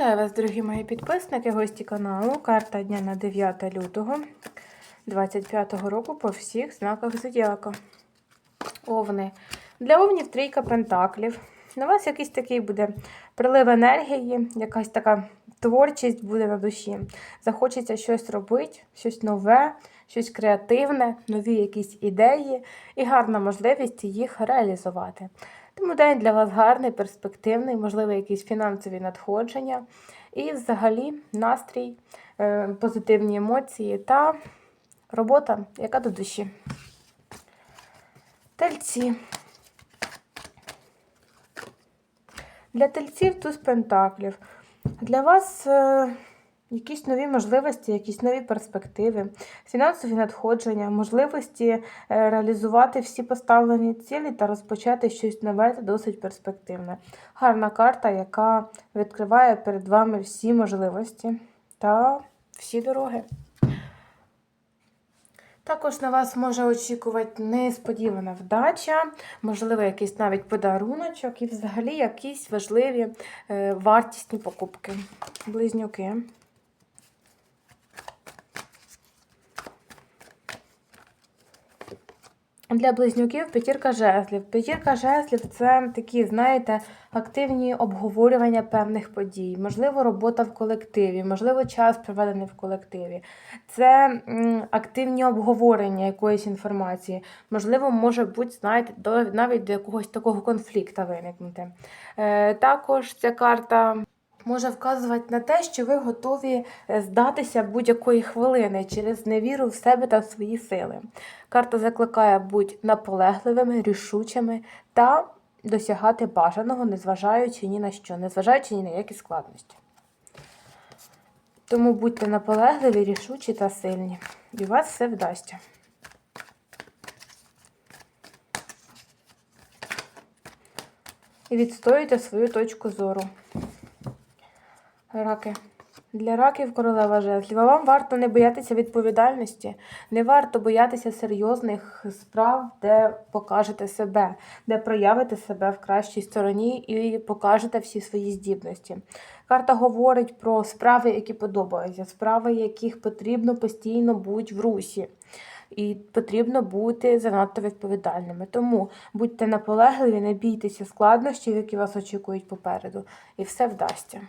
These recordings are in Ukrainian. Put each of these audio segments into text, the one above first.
Вітаю вас, дорогі мої підписники, гості каналу. Карта дня на 9 лютого 25 року по всіх знаках зодіака. Овни. Для овнів трійка пентаклів. На вас якийсь такий буде прилив енергії, якась така творчість буде на душі. Захочеться щось робити, щось нове, щось креативне, нові якісь ідеї і гарна можливість їх реалізувати. Тому день для вас гарний, перспективний, можливо, якісь фінансові надходження, і взагалі настрій, е, позитивні емоції та робота, яка до душі. Тельці. Для тельців туз пентаклів. Для вас е, якісь нові можливості, якісь нові перспективи, фінансові надходження, можливості е, реалізувати всі поставлені цілі та розпочати щось нове та досить перспективне. Гарна карта, яка відкриває перед вами всі можливості та всі дороги. Також на вас може очікувати несподівана вдача, можливо, якийсь навіть подаруночок і взагалі якісь важливі е, вартісні покупки. Близнюки. Для близнюків п'ятірка жезлів. П'ятірка жезлів це такі, знаєте, активні обговорювання певних подій, можливо, робота в колективі, можливо, час проведений в колективі. Це активні обговорення якоїсь інформації. Можливо, може бути, знаєте, до, навіть до якогось такого конфлікту виникнути. Е, також ця карта. Може вказувати на те, що ви готові е, здатися будь-якої хвилини через невіру в себе та в свої сили. Карта закликає бути наполегливими, рішучими та досягати бажаного, незважаючи ні на що, незважаючи ні на які складності. Тому будьте наполегливі, рішучі та сильні. І у вас все вдасться. І відстоюйте свою точку зору. Раки. Для раків королева жезлів. А вам варто не боятися відповідальності, не варто боятися серйозних справ, де покажете себе, де проявите себе в кращій стороні і покажете всі свої здібності. Карта говорить про справи, які подобаються, справи, яких потрібно постійно бути в русі. І потрібно бути занадто відповідальними. Тому будьте наполегливі, не бійтеся складнощів, які вас очікують попереду, і все вдасться.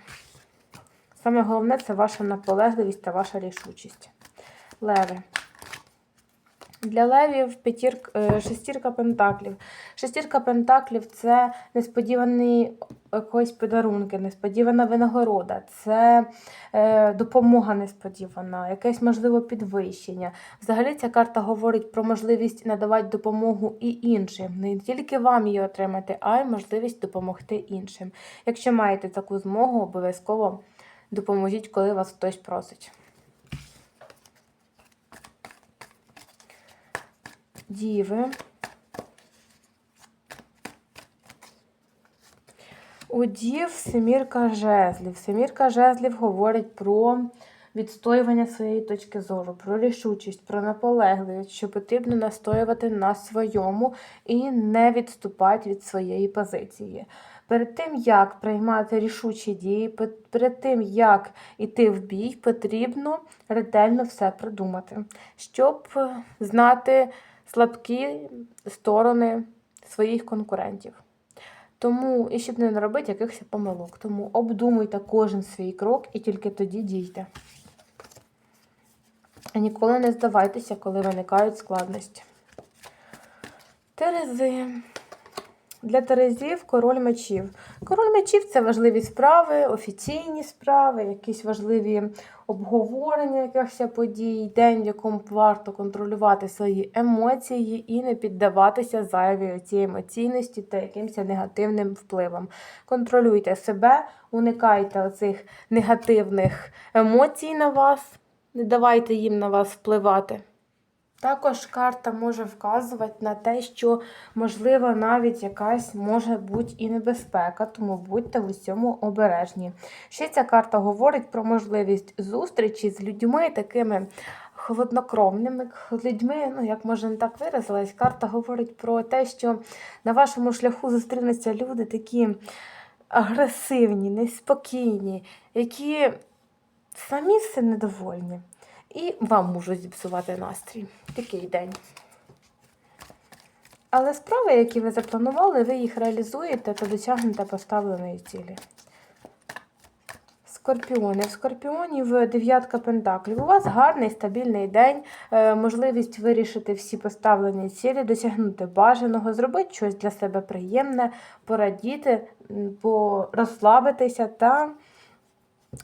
Саме головне це ваша наполегливість та ваша рішучість. Леви. Для левів п'ятір, е, шестірка пентаклів. Шестірка пентаклів це несподівані якісь подарунки, несподівана винагорода, це е, допомога несподівана, якесь можливо підвищення. Взагалі ця карта говорить про можливість надавати допомогу і іншим. Не тільки вам її отримати, а й можливість допомогти іншим. Якщо маєте таку змогу, обов'язково допоможіть, коли вас хтось просить. Діви. У дів семірка жезлів. Семірка жезлів говорить про відстоювання своєї точки зору, про рішучість, про наполегливість, що потрібно настоювати на своєму і не відступати від своєї позиції. Перед тим, як приймати рішучі дії, перед тим, як йти в бій, потрібно ретельно все продумати, щоб знати слабкі сторони своїх конкурентів. Тому, і щоб не наробити якихось помилок. Тому обдумуйте кожен свій крок і тільки тоді дійте. Ніколи не здавайтеся, коли виникають складності. Терези. Для Терезів король мечів. Король мечів це важливі справи, офіційні справи, якісь важливі обговорення якихось подій, день, в якому варто контролювати свої емоції і не піддаватися зайвій цій емоційності та якимось негативним впливам. Контролюйте себе, уникайте оцих негативних емоцій на вас, не давайте їм на вас впливати. Також карта може вказувати на те, що, можливо, навіть якась може бути і небезпека, тому будьте в усьому обережні. Ще ця карта говорить про можливість зустрічі з людьми такими холоднокровними, людьми, ну, як може не так виразилась, карта говорить про те, що на вашому шляху зустрінуться люди такі агресивні, неспокійні, які самі все недовольні. І вам можуть зіпсувати настрій. Такий день. Але справи, які ви запланували, ви їх реалізуєте та досягнете поставленої цілі. Скорпіони. В скорпіонів дев'ятка пентаклів. У вас гарний стабільний день, е, можливість вирішити всі поставлені цілі, досягнути бажаного, зробити щось для себе приємне, порадіти, розслабитися та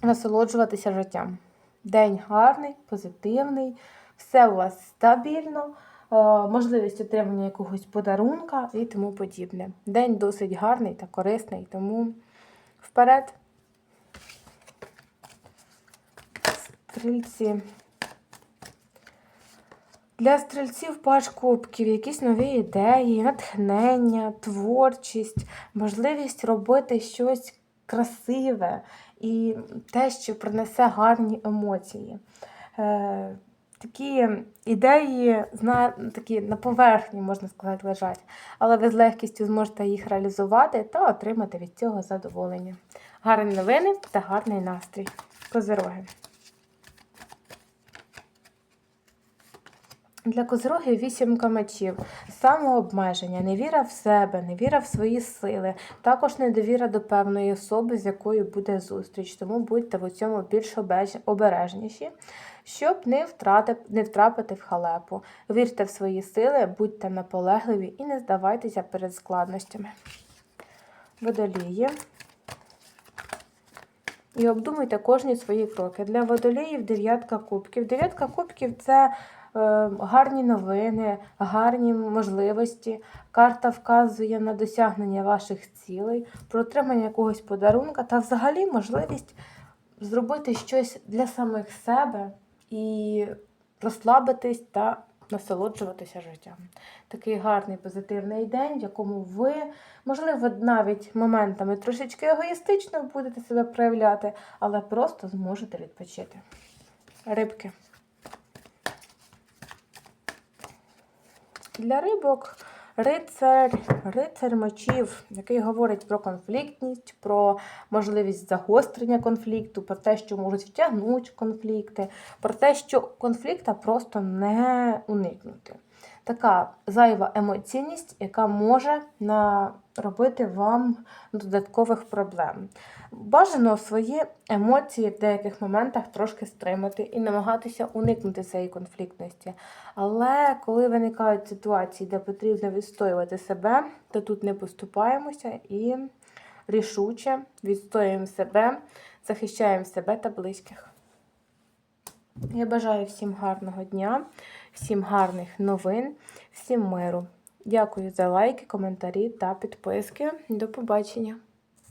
насолоджуватися життям. День гарний, позитивний, все у вас стабільно, е, можливість отримання якогось подарунка і тому подібне. День досить гарний та корисний, тому вперед. Стрільці. Для стрільців паш кубків, якісь нові ідеї, натхнення, творчість, можливість робити щось красиве і те, що принесе гарні емоції. Е, такі ідеї зна, такі на поверхні, можна сказати, лежать, але ви з легкістю зможете їх реалізувати та отримати від цього задоволення. Гарні новини та гарний настрій. Козироги. Для козирогів вісімка мечів, самообмеження, невіра в себе, невіра в свої сили, також недовіра до певної особи, з якою буде зустріч. Тому будьте в цьому більш обережніші, щоб не, втрати, не втрапити в халепу. Вірте в свої сили, будьте наполегливі і не здавайтеся перед складностями. Водолії. І обдумуйте кожні свої кроки. Для водоліїв дев'ятка кубків. Дев'ятка кубків це гарні новини, гарні можливості. Карта вказує на досягнення ваших цілей, про отримання якогось подарунка та взагалі можливість зробити щось для самих себе і розслабитись та насолоджуватися життям. Такий гарний позитивний день, в якому ви, можливо, навіть моментами трошечки егоїстично будете себе проявляти, але просто зможете відпочити. Рибки. Для рибок рицар, рицар мечів, який говорить про конфліктність, про можливість загострення конфлікту, про те, що можуть втягнути конфлікти, про те, що конфлікта просто не уникнути. Така зайва емоційність, яка може наробити вам додаткових проблем. Бажано свої емоції в деяких моментах трошки стримати і намагатися уникнути цієї конфліктності. Але коли виникають ситуації, де потрібно відстоювати себе, то тут не поступаємося і рішуче відстоюємо себе, захищаємо себе та близьких. Я бажаю всім гарного дня, всім гарних новин, всім миру. Дякую за лайки, коментарі та підписки. До побачення!